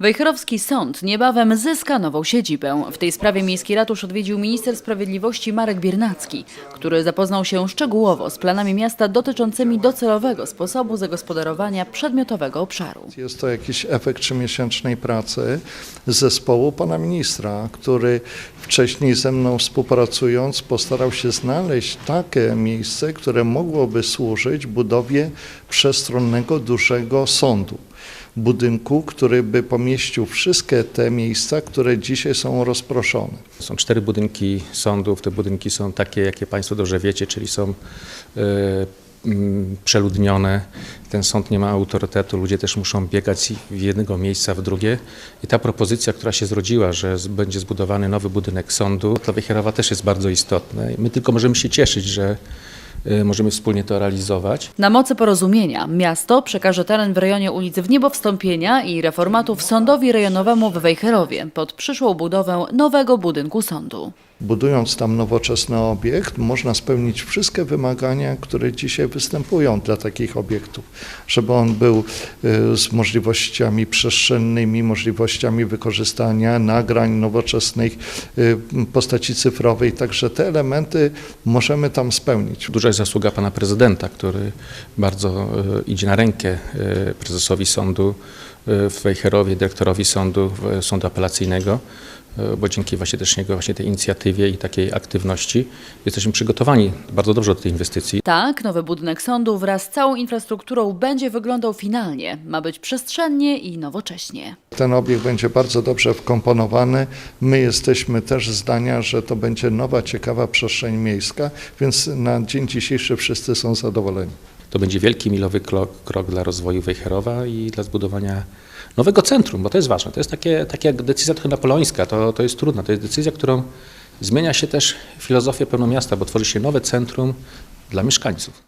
Wejherowski Sąd niebawem zyska nową siedzibę. W tej sprawie Miejski Ratusz odwiedził minister sprawiedliwości Marek Biernacki, który zapoznał się szczegółowo z planami miasta dotyczącymi docelowego sposobu zagospodarowania przedmiotowego obszaru. Jest to jakiś efekt trzymiesięcznej pracy zespołu pana ministra, który wcześniej ze mną współpracując postarał się znaleźć takie miejsce, które mogłoby służyć budowie przestronnego, dużego sądu. Budynku, który by pomieścił wszystkie te miejsca, które dzisiaj są rozproszone. Są cztery budynki sądów. Te budynki są takie, jakie Państwo dobrze wiecie, czyli są mm, przeludnione. Ten sąd nie ma autorytetu, ludzie też muszą biegać z jednego miejsca w drugie. I ta propozycja, która się zrodziła, że będzie zbudowany nowy budynek sądu, dla Wejherowa też jest bardzo istotna. My tylko możemy się cieszyć, że e, możemy wspólnie to realizować. Na mocy porozumienia miasto przekaże teren w rejonie ulicy w niebo wstąpienia i reformatów sądowi rejonowemu w Wejherowie pod przyszłą budowę nowego budynku sądu. Budując tam nowoczesny obiekt, można spełnić wszystkie wymagania, które dzisiaj występują dla takich obiektów, żeby on był y, z możliwościami przestrzennymi, możliwościami wykorzystania nagrań nowoczesnych, y, postaci cyfrowej. Także te elementy możemy tam spełnić. Duża jest zasługa pana prezydenta, który bardzo e, idzie na rękę prezesowi sądu w Wejherowie, dyrektorowi sądu, sądu apelacyjnego, bo dzięki właśnie też jego właśnie tej inicjatywie i takiej aktywności jesteśmy przygotowani bardzo dobrze do tej inwestycji. Tak, nowy budynek sądu wraz z całą infrastrukturą będzie wyglądał finalnie. Ma być przestrzennie i nowocześnie. Ten obiekt będzie bardzo dobrze wkomponowany. My jesteśmy też zdania, że to będzie nowa, ciekawa przestrzeń miejska, więc na dzień dzisiejszy wszyscy są zadowoleni. To będzie wielki milowy krok, krok dla rozwoju Wejherowa i dla zbudowania nowego centrum, bo to jest ważne. To jest takie, takie jak decyzja trochę napoleońska, to, to jest trudna. To jest decyzja, którą zmienia się też filozofię pełnego miasta, bo tworzy się nowe centrum dla mieszkańców.